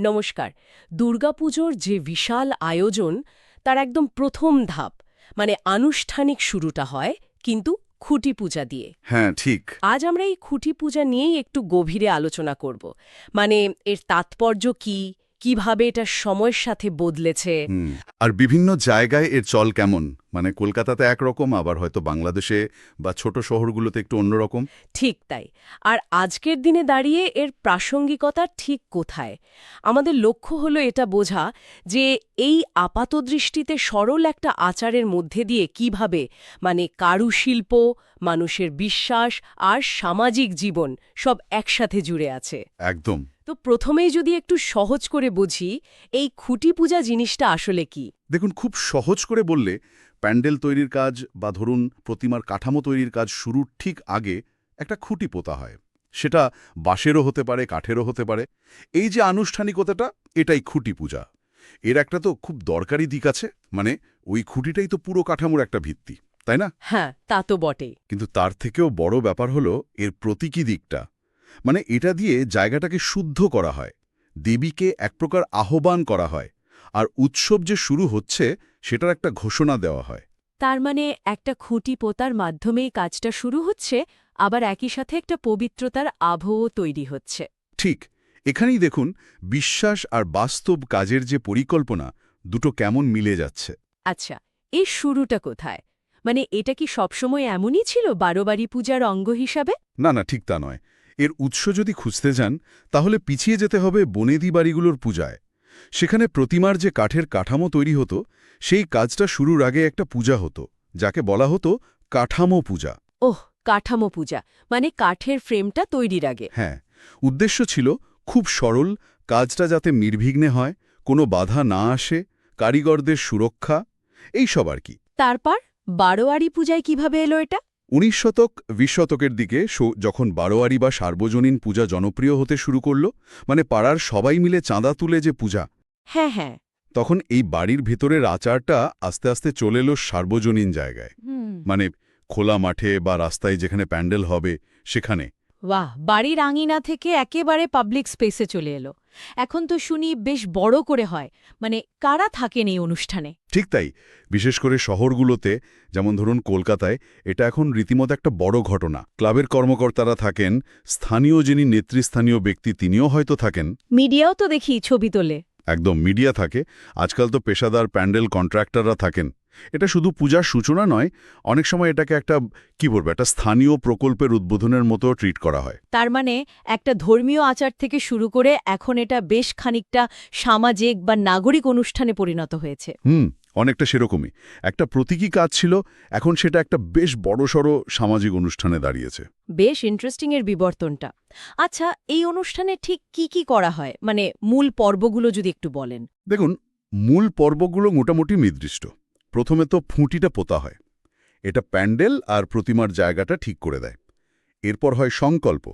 নমস্কার। দুর্গাপুজোর যে বিশাল আয়োজন তার একদম প্রথম ধাপ মানে আনুষ্ঠানিক শুরুটা হয় কিন্তু খুঁটি পূজা দিয়ে। হ্যাঁ ঠিক। আজ আমরা এই খুঁটি পূজা নিয়েই একটু গভীরে আলোচনা করব। মানে এর তাৎপর্য কি? কীভাবে এটা সময়ের সাথে বদলেছে? আর বিভিন্ন জায়গায় এর চল কেমন? মানে কলকাতাতে একরকম আবার হয়তো বাংলাদেশে বা ছোট শহরগুলোতে একটু অন্যরকম? ঠিক তাই। আর আজকের দিনে দাঁড়িয়ে এর প্রাসঙ্গিকতা ঠিক কোথায়? আমাদের লক্ষ্য হলো এটা বোঝা যে এই আপাতদৃষ্টিতে সরল একটা আচারের মধ্যে দিয়ে কীভাবে মানে কারুশিল্প মানুষের বিশ্বাস আর সামাজিক জীবন সব একসাথে জুড়ে আছে। একদম। তো প্রথমেই যদি একটু সহজ করে বুঝি এই খুঁটি পূজা জিনিসটা আসলে কি? দেখুন খুব সহজ করে বললে প্যান্ডেল তৈরির কাজ বা ধরুন প্রতিমার কাঠামো তৈরির কাজ শুরুর ঠিক আগে একটা খুঁটি পোতা হয়। সেটা বাঁশেরও হতে পারে কাঠেরও হতে পারে। এই যে আনুষ্ঠানিকতাটা এটাই খুঁটি পূজা। এর একটা তো খুব দরকারি দিক আছে মানে ওই খুঁটিটাই তো পুরো কাঠামোর একটা ভিত্তি তাই না? হ্যাঁ তা তো বটে কিন্তু তার থেকেও বড় ব্যাপার হলো এর প্রতীকী দিকটা। মানে এটা দিয়ে জায়গাটাকে শুদ্ধ করা হয় দেবীকে এক প্রকার আহ্বান করা হয় আর উৎসব যে শুরু হচ্ছে সেটার একটা ঘোষণা দেওয়া হয়। তার মানে একটা খুঁটি পোতার মাধ্যমেই কাজটা শুরু হচ্ছে আবার একই সাথে একটা পবিত্রতার আবহও তৈরি হচ্ছে। ঠিক এখানেই দেখুন বিশ্বাস আর বাস্তব কাজের যে পরিকল্পনা দুটো কেমন মিলে যাচ্ছে। আচ্ছা এই শুরুটা কোথায়? মানে এটা কি সবসময় এমনই ছিল বারোবারি পূজার অঙ্গ হিসাবে? না না ঠিক তা নয়। এর উৎস যদি খুঁজতে যান তাহলে পিছিয়ে যেতে হবে বনেদি বাড়িগুলোর পূজায়। সেখানে প্রতিমার যে কাঠের কাঠামো তৈরি হতো সেই কাজটা শুরুর আগে একটা পূজা হতো যাকে বলা হতো কাঠামো পূজা। ওহ কাঠামো পূজা মানে কাঠের ফ্রেমটা তৈরির আগে। হ্যাঁ উদ্দেশ্য ছিল খুব সরল কাজটা যাতে নির্বিঘ্নে হয় কোনো বাধা না আসে কারিগরদের সুরক্ষা এই সব আর কি। তারপর বারোয়ারি পূজায় কীভাবে এলো এটা? উনিশ শতক বিশ শতকের দিকে যখন বারোয়ারি বা সার্বজনীন পূজা জনপ্রিয় হতে শুরু করল মানে পাড়ার সবাই মিলে চাঁদা তুলে যে পূজা হ্যাঁ হ্যাঁ। তখন এই বাড়ির ভেতরের আচারটা আস্তে আস্তে চলে এলো সার্বজনীন জায়গায়। মানে খোলা মাঠে বা রাস্তায় যেখানে প্যান্ডেল হবে সেখানে। বাহ বাড়ির আঙিনা থেকে একেবারে পাবলিক স্পেসে চলে এলো। এখন তো শুনি বেশ বড় করে হয়। মানে কারা থাকেন এই অনুষ্ঠানে? ঠিক তাই। বিশেষ করে শহরগুলোতে যেমন ধরুন কলকাতায় এটা এখন রীতিমতো একটা বড় ঘটনা। ক্লাবের কর্মকর্তারা থাকেন স্থানীয় যিনি নেতৃস্থানীয় ব্যক্তি তিনিও হয়তো থাকেন। মিডিয়াও তো দেখি ছবি তোলে। একদম মিডিয়া থাকে। আজকাল তো পেশাদার প্যান্ডেল কন্ট্রাক্টররা থাকেন। এটা শুধু পূজার সূচনা নয় অনেক সময় এটাকে একটা কি বলব একটা স্থানীয় প্রকল্পের উদ্বোধনের মতো ট্রিট করা হয়। তার মানে একটা ধর্মীয় আচার থেকে শুরু করে এখন এটা বেশ খানিকটা সামাজিক বা নাগরিক অনুষ্ঠানে পরিণত হয়েছে। হুম অনেকটা সেরকমই। একটা প্রতীকী কাজ ছিল এখন সেটা একটা বেশ বড়সড় সামাজিক অনুষ্ঠানে দাঁড়িয়েছে। বেশ ইন্টারেস্টিং এর বিবর্তনটা। আচ্ছা এই অনুষ্ঠানে ঠিক কি কি করা হয়? মানে মূল পর্বগুলো যদি একটু বলেন। দেখুন মূল পর্বগুলো মোটামুটি নির্দিষ্ট। প্রথমে তো ফুঁটিটা পোতা হয়। এটা প্যান্ডেল আর প্রতিমার জায়গাটা ঠিক করে দেয়। এরপর হয় সংকল্প।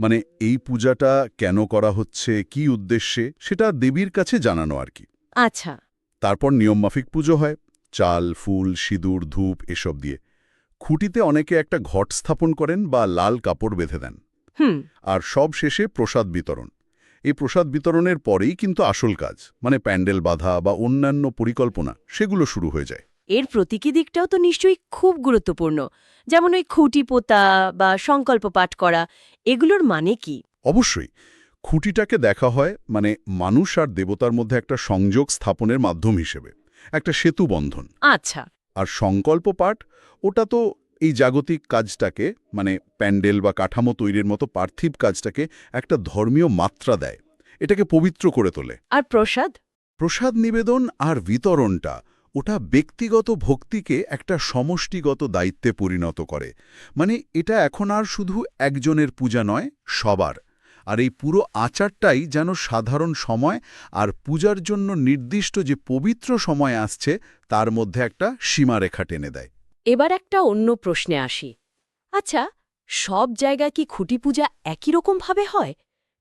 মানে এই পূজাটা কেন করা হচ্ছে কি উদ্দেশ্যে সেটা দেবীর কাছে জানানো আর কি। আচ্ছা। তারপর নিয়মমাফিক পুজো হয়। চাল ফুল সিঁদুর ধূপ এসব দিয়ে। খুঁটিতে অনেকে একটা ঘট স্থাপন করেন বা লাল কাপড় বেঁধে দেন। হুম। আর সব শেষে প্রসাদ বিতরণ। এই প্রসাদ বিতরণের পরেই কিন্তু আসল কাজ মানে প্যান্ডেল বাঁধা বা অন্যান্য পরিকল্পনা সেগুলো শুরু হয়ে যায়। এর প্রতীকী দিকটাও তো নিশ্চয়ই খুব গুরুত্বপূর্ণ যেমন ওই খুঁটি পোতা বা সংকল্প পাঠ করা এগুলোর মানে কি? অবশ্যই খুঁটিটাকে দেখা হয় মানে মানুষ আর দেবতার মধ্যে একটা সংযোগ স্থাপনের মাধ্যম হিসেবে একটা সেতু বন্ধন। আচ্ছা। আর সংকল্প পাঠ ওটা তো এই জাগতিক কাজটাকে মানে প্যান্ডেল বা কাঠামো তৈরির মতো পার্থিব কাজটাকে একটা ধর্মীয় মাত্রা দেয়। এটাকে পবিত্র করে তোলে। আর প্রসাদ? প্রসাদ নিবেদন আর বিতরণটা ওটা ব্যক্তিগত ভক্তিকে একটা সমষ্টিগত দায়িত্বে পরিণত করে। মানে এটা এখন আর শুধু একজনের পূজা নয় সবার। আর এই পুরো আচারটাই যেন সাধারণ সময় আর পূজার জন্য নির্দিষ্ট যে পবিত্র সময় আসছে তার মধ্যে একটা সীমারেখা টেনে দেয়। এবার একটা অন্য প্রশ্নে আসি। আচ্ছা সব জায়গায় কি খুঁটি পূজা একই রকমভাবে হয়?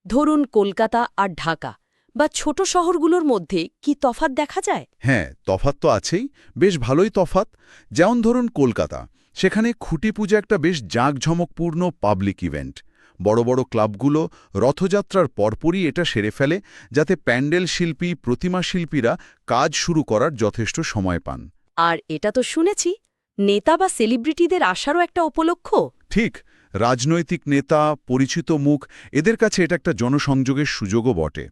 ধরুন কলকাতা আর ঢাকা বা ছোট শহরগুলোর মধ্যে কি তফাত দেখা যায়? হ্যাঁ তফাত তো আছেই বেশ ভালোই তফাত যেমন ধরুন কলকাতা সেখানে খুঁটি পূজা একটা বেশ জাঁকঝমকপূর্ণ পাবলিক ইভেন্ট বড় বড় ক্লাবগুলো রথযাত্রার পরপরই এটা সেরে ফেলে যাতে প্যান্ডেল শিল্পী প্রতিমা শিল্পীরা কাজ শুরু করার যথেষ্ট সময় পান। আর এটা তো শুনেছি নেতা বা সেলিব্রিটিদের আসারও একটা উপলক্ষ? ঠিক রাজনৈতিক নেতা পরিচিত মুখ এদের কাছে এটা একটা জনসংযোগের সুযোগও বটে।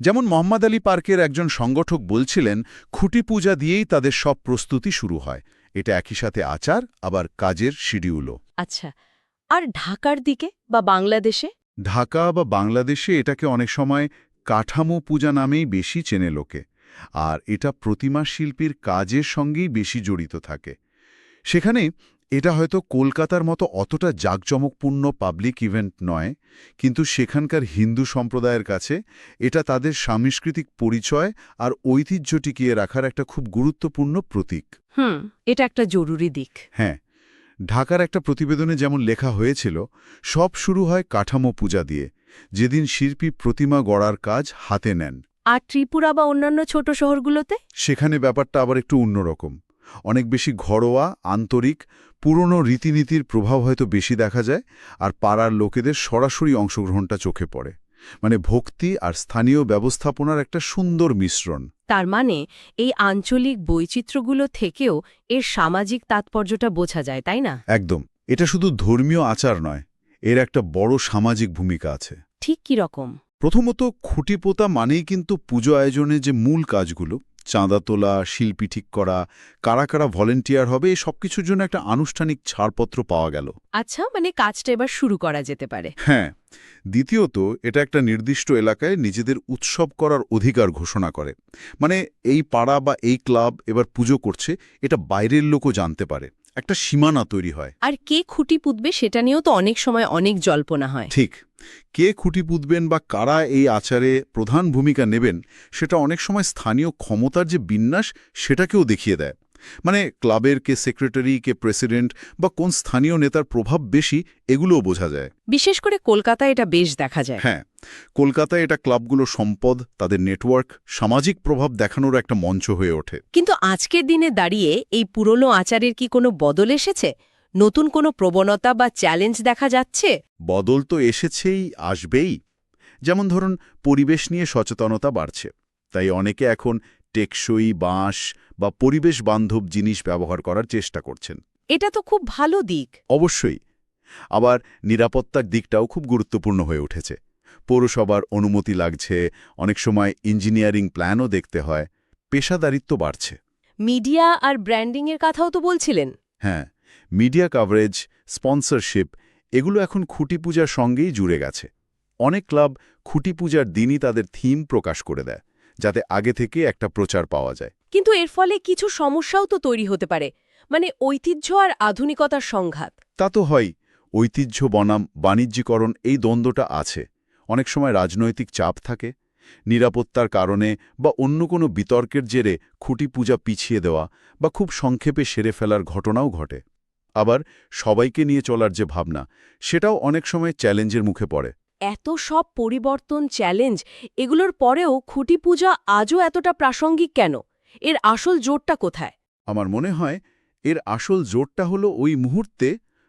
যেমন মোহাম্মদ আলী পার্কের একজন সংগঠক বলছিলেন খুঁটি পূজা দিয়েই তাদের সব প্রস্তুতি শুরু হয়। এটা একই সাথে আচার আবার কাজের শিডিউলও আচ্ছা আর ঢাকার দিকে বা বাংলাদেশে? ঢাকা বা বাংলাদেশে এটাকে অনেক সময় কাঠামো পূজা নামেই বেশি চেনে লোকে আর এটা প্রতিমা শিল্পীর কাজের সঙ্গেই বেশি জড়িত থাকে। সেখানে এটা হয়তো কলকাতার মতো অতটা জাঁকজমকপূর্ণ পাবলিক ইভেন্ট নয় কিন্তু সেখানকার হিন্দু সম্প্রদায়ের কাছে এটা তাদের সাংস্কৃতিক পরিচয় আর ঐতিহ্য টিকিয়ে রাখার একটা খুব গুরুত্বপূর্ণ প্রতীক। হুম এটা একটা জরুরি দিক। হ্যাঁ ঢাকার একটা প্রতিবেদনে যেমন লেখা হয়েছিল সব শুরু হয় কাঠামো পূজা দিয়ে যেদিন শিল্পী প্রতিমা গড়ার কাজ হাতে নেন। আর ত্রিপুরা বা অন্যান্য ছোট শহরগুলোতে? সেখানে ব্যাপারটা আবার একটু অন্যরকম। অনেক বেশি ঘরোয়া আন্তরিক পুরনো রীতিনীতির প্রভাব হয়তো বেশি দেখা যায় আর পাড়ার লোকেদের সরাসরি অংশগ্রহণটা চোখে পড়ে। মানে ভক্তি আর স্থানীয় ব্যবস্থাপনার একটা সুন্দর মিশ্রণ। তার মানে এই আঞ্চলিক বৈচিত্র্যগুলো থেকেও এর সামাজিক তাৎপর্যটা বোঝা যায় তাই না? একদম। এটা শুধু ধর্মীয় আচার নয় এর একটা বড় সামাজিক ভূমিকা আছে। ঠিক কি রকম? প্রথমত খুঁটি পোতা মানেই কিন্তু পুজো আয়োজনে যে মূল কাজগুলো চাঁদা তোলা শিল্পী ঠিক করা কারা কারা ভলেন্টিয়ার হবে এই সব কিছুর জন্য একটা আনুষ্ঠানিক ছাড়পত্র পাওয়া গেল। আচ্ছা মানে কাজটা এবার শুরু করা যেতে পারে। হ্যাঁ দ্বিতীয়ত এটা একটা নির্দিষ্ট এলাকায় নিজেদের উৎসব করার অধিকার ঘোষণা করে। মানে এই পাড়া বা এই ক্লাব এবার পুজো করছে এটা বাইরের লোকও জানতে পারে। একটা সীমানা তৈরি হয়। আর কে খুঁটি পুঁতবে সেটা নিয়েও তো অনেক সময় অনেক জল্পনা হয়। ঠিক। কে খুঁটি পুঁতবেন বা কারা এই আচারে প্রধান ভূমিকা নেবেন সেটা অনেক সময় স্থানীয় ক্ষমতার যে বিন্যাস সেটাকেও দেখিয়ে দেয়। মানে ক্লাবের কে সেক্রেটারি কে প্রেসিডেন্ট বা কোন স্থানীয় নেতার প্রভাব বেশি এগুলোও বোঝা যায়। বিশেষ করে কলকাতায় এটা বেশ দেখা যায়। হ্যাঁ কলকাতায় এটা ক্লাবগুলো সম্পদ তাদের নেটওয়ার্ক সামাজিক প্রভাব দেখানোর একটা মঞ্চ হয়ে ওঠে। কিন্তু আজকের দিনে দাঁড়িয়ে এই পুরনো আচারের কি কোনো বদল এসেছে? নতুন কোনো প্রবণতা বা চ্যালেঞ্জ দেখা যাচ্ছে? বদল তো এসেছেই আসবেই। যেমন ধরুন পরিবেশ নিয়ে সচেতনতা বাড়ছে। তাই অনেকে এখন টেকসই বাঁশ বা পরিবেশ বান্ধব জিনিস ব্যবহার করার চেষ্টা করছেন। এটা তো খুব ভালো দিক। অবশ্যই। আবার নিরাপত্তার দিকটাও খুব গুরুত্বপূর্ণ হয়ে উঠেছে। পৌরসভার অনুমতি লাগছে অনেক সময় ইঞ্জিনিয়ারিং প্ল্যানও দেখতে হয় পেশাদারিত্ব বাড়ছে। মিডিয়া আর ব্র্যান্ডিংয়ের কথাও তো বলছিলেন। হ্যাঁ মিডিয়া কাভারেজ স্পন্সরশিপ এগুলো এখন খুঁটি পূজার সঙ্গেই জুড়ে গেছে। অনেক ক্লাব খুঁটি পূজার দিনই তাদের থিম প্রকাশ করে দেয়। যাতে আগে থেকে একটা প্রচার পাওয়া যায়। কিন্তু এর ফলে কিছু সমস্যাও তো তৈরি হতে পারে মানে ঐতিহ্য আর আধুনিকতার সংঘাত। তা তো হয় ঐতিহ্য বনাম বাণিজ্যিকরণ এই দ্বন্দ্বটা আছে। অনেক সময় রাজনৈতিক চাপ থাকে নিরাপত্তার কারণে বা অন্য কোনো বিতর্কের জেরে খুঁটি পূজা পিছিয়ে দেওয়া বা খুব সংক্ষেপে সেরে ফেলার ঘটনাও ঘটে। আবার সবাইকে নিয়ে চলার যে ভাবনা সেটাও অনেক সময় চ্যালেঞ্জের মুখে পড়ে। এত সব পরিবর্তন চ্যালেঞ্জ এগুলোর পরেও খুঁটি পূজা আজও এতটা প্রাসঙ্গিক কেন? এর আসল জোরটা কোথায়? আমার মনে হয় এর আসল জোরটা হলো ওই মুহূর্তে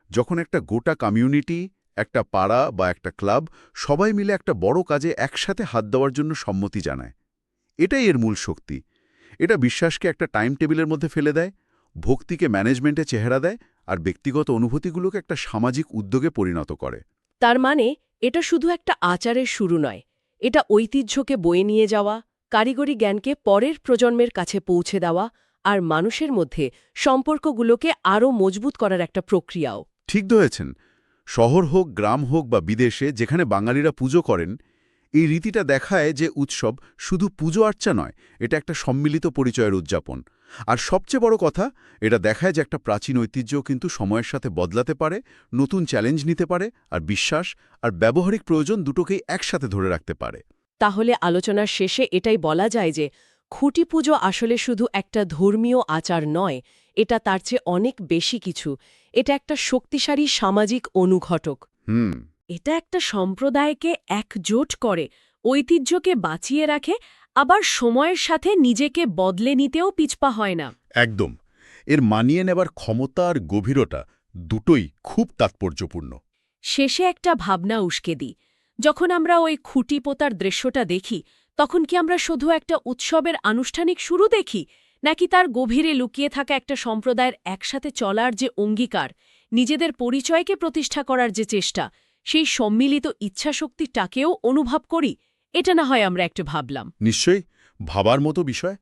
যখন একটা গোটা কমিউনিটি একটা পাড়া বা একটা ক্লাব সবাই মিলে একটা বড় কাজে একসাথে হাত দেওয়ার জন্য সম্মতি জানায়। এটাই এর মূল শক্তি। এটা বিশ্বাসকে একটা টাইম টেবিলের মধ্যে ফেলে দেয় ভক্তিকে ম্যানেজমেন্টে চেহারা দেয় আর ব্যক্তিগত অনুভূতিগুলোকে একটা সামাজিক উদ্যোগে পরিণত করে। তার মানে এটা শুধু একটা আচারের শুরু নয়, এটা ঐতিহ্যকে বয়ে নিয়ে যাওয়া, কারিগরি জ্ঞানকে পরের প্রজন্মের কাছে পৌঁছে দেওয়া আর মানুষের মধ্যে সম্পর্কগুলোকে আরও মজবুত করার একটা প্রক্রিয়াও। ঠিক ধরেছেন। শহর হোক, গ্রাম হোক বা বিদেশে যেখানে বাঙালিরা পুজো করেন এই রীতিটা দেখায় যে উৎসব শুধু পুজো আর্চা নয় এটা একটা সম্মিলিত পরিচয়ের উদযাপন। আর সবচেয়ে বড় কথা এটা দেখায় যে একটা প্রাচীন ঐতিহ্য কিন্তু সময়ের সাথে বদলাতে পারে নতুন চ্যালেঞ্জ নিতে পারে আর বিশ্বাস আর ব্যবহারিক প্রয়োজন দুটোকেই একসাথে ধরে রাখতে পারে। তাহলে আলোচনার শেষে এটাই বলা যায় যে খুঁটি পুজো আসলে শুধু একটা ধর্মীয় আচার নয় এটা তার চেয়ে অনেক বেশি কিছু। এটা একটা শক্তিশালী সামাজিক অনুঘটক। হুম। এটা একটা সম্প্রদায়কে একজোট করে ঐতিহ্যকে বাঁচিয়ে রাখে আবার সময়ের সাথে নিজেকে বদলে নিতেও পিছপা হয় না। একদম। এর মানিয়ে নেবার ক্ষমতা আর গভীরতা দুটোই খুব তাৎপর্যপূর্ণ। শেষে একটা ভাবনা উস্কে দিই। যখন আমরা ওই খুঁটি পোতার দৃশ্যটা দেখি তখন কি আমরা শুধু একটা উৎসবের আনুষ্ঠানিক শুরু দেখি নাকি তার গভীরে লুকিয়ে থাকা একটা সম্প্রদায়ের একসাথে চলার যে অঙ্গীকার নিজেদের পরিচয়কে প্রতিষ্ঠা করার যে চেষ্টা সেই সম্মিলিত ইচ্ছাশক্তিটাকেও অনুভব করি, এটা না হয় আমরা একটু ভাবলাম। নিশ্চয়ই, ভাবার মতো বিষয়।